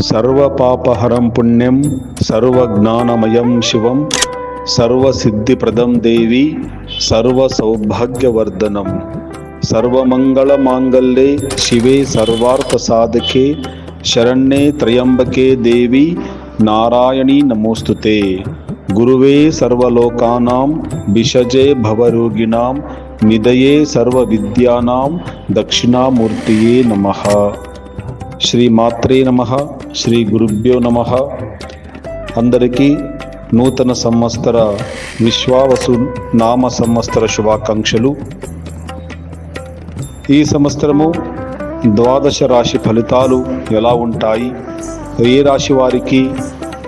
सर्वपापहरं पुण्यं सर्वज्ञानमयं शिवं सर्वसिद्धिप्रदं देवी सर्वसौभाग्यवर्धनं। सर्वमङ्गलमाङ्गल्ये शिवे सर्वार्थसाधके शरण्ये त्र्यम्बके देवी नारायणी नमोऽस्तु ते। गुरुवे सर्वलोकानां विषजे भवरोगिणां निधये सर्वविद्यानां दक्षिणामूर्तये नमः। श्रीमात्रे नमः। శ్రీ గురుభ్యో నమ. అందరికీ నూతన సంవత్సర విశ్వావసు నామ సంవత్సర శుభాకాంక్షలు. ఈ సంవత్సరము ద్వాదశ రాశి ఫలితాలు ఎలా ఉంటాయి? ఏ రాశి వారికి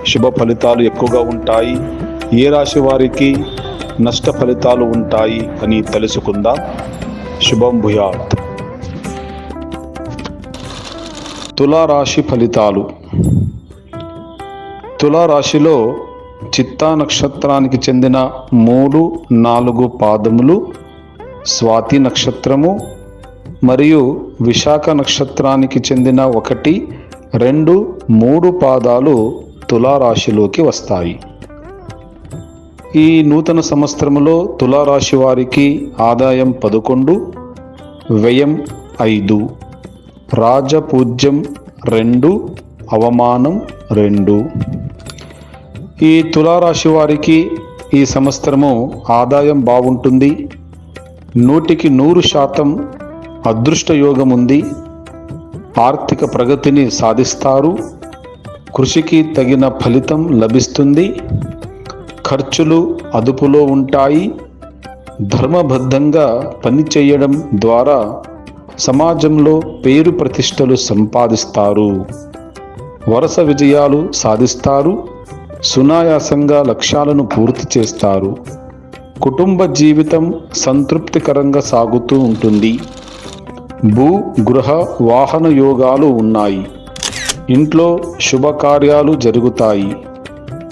శుభ ఫలితాలు ఎక్కువగా ఉంటాయి? ఏ రాశి వారికి నష్ట ఫలితాలు ఉంటాయి అని తెలుసుకుందాం. శుభం భూయాత్. తులారాశి ఫలితాలు. తులారాశిలో చిత్తా నక్షత్రానికి చెందిన మూడు నాలుగు పాదములు స్వాతి నక్షత్రము మరియు విశాఖ నక్షత్రానికి చెందిన ఒకటి రెండు మూడు పాదాలు తులారాశిలోకి వస్తాయి. ఈ నూతన సంవత్సరములో తులారాశి వారికి ఆదాయం పదకొండు వ్యయం ఐదు. రాజపూజ్యం రెండు అవమానం రెండు. ఈ తులారాశి వారికి ఈ సంవత్సరము ఆదాయం బాగుంటుంది. నూటికి నూరు శాతం అదృష్ట యోగం ఉంది ఆర్థిక ప్రగతిని సాధిస్తారు. కృషికి తగిన ఫలితం లభిస్తుంది. ఖర్చులు అదుపులో ఉంటాయి. ధర్మబద్ధంగా పనిచేయడం ద్వారా సమాజంలో పేరు ప్రతిష్టలు సంపాదిస్తారు. వరుస విజయాలు సాధిస్తారు. సునాయాసంగా లక్ష్యాలను పూర్తి చేస్తారు. కుటుంబ జీవితం సంతృప్తికరంగా సాగుతూ ఉంటుంది. భూ గృహ వాహన యోగాలు ఉన్నాయి. ఇంట్లో శుభకార్యాలు జరుగుతాయి.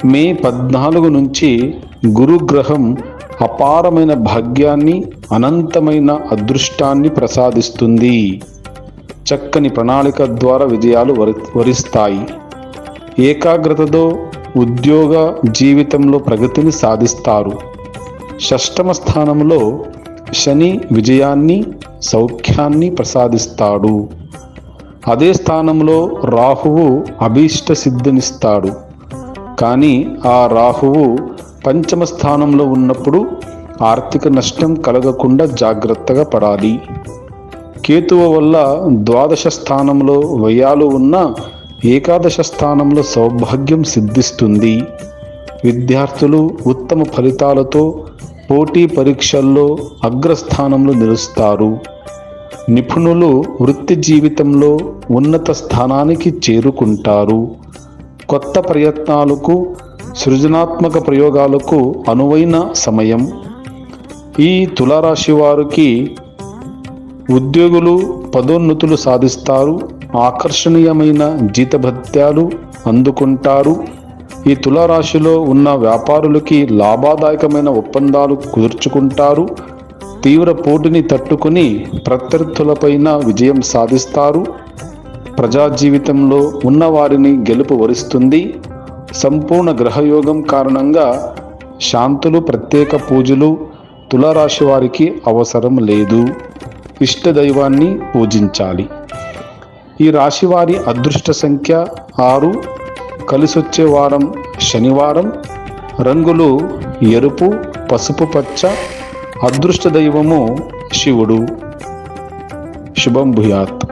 మే పద్నాలుగు నుంచి గురుగ్రహం అపారమైన భాగ్యాన్ని అనంతమైన అదృష్టాన్ని ప్రసాదిస్తుంది. చక్కని ప్రణాళిక ద్వారా విజయాలు వరి వరిస్తాయి. ఏకాగ్రతతో ఉద్యోగ జీవితంలో ప్రగతిని సాధిస్తారు. షష్టమ స్థానంలో శని విజయాన్ని సౌఖ్యాన్ని ప్రసాదిస్తాడు. అదే స్థానంలో రాహువు అభీష్ట సిద్ధినిస్తాడు కానీ ఆ రాహువు పంచమ స్థానంలో ఉన్నప్పుడు ఆర్థిక నష్టం కలగకుండా జాగ్రత్తగా పడాలి. కేతువు వల్ల ద్వాదశ స్థానంలో వ్యయాలు ఉన్న ఏకాదశ స్థానంలో సౌభాగ్యం సిద్ధిస్తుంది. విద్యార్థులు ఉత్తమ ఫలితాలతో పోటీ పరీక్షల్లో అగ్రస్థానంలో నిలుస్తారు. నిపుణులు వృత్తి జీవితంలో ఉన్నత స్థానానికి చేరుకుంటారు. కొత్త ప్రయత్నాలకు సృజనాత్మక ప్రయోగాలకు అనువైన సమయం. ఈ తులారాశి వారికి ఉద్యోగులు పదోన్నతులు సాధిస్తారు ఆకర్షణీయమైన జీతభత్యాలు అందుకుంటారు. ఈ తులారాశిలో ఉన్న వ్యాపారులకి లాభదాయకమైన ఒప్పందాలు కుదుర్చుకుంటారు. తీవ్ర పోటీని తట్టుకుని ప్రత్యర్థులపైన విజయం సాధిస్తారు. ప్రజా జీవితంలో ఉన్నవారిని గెలుపు వరిస్తుంది. సంపూర్ణ గ్రహయోగం కారణంగా శాంతులు ప్రత్యేక పూజలు తులారాశి వారికి అవసరం లేదు. ఇష్ట దైవాన్ని పూజించాలి. ఈ రాశి వారి అదృష్ట సంఖ్య ఆరు. కలిసొచ్చే వారం శనివారం. రంగులు ఎరుపు పసుపు పచ్చ అదృష్ట దైవము శివుడు. శుభం భూయాత్.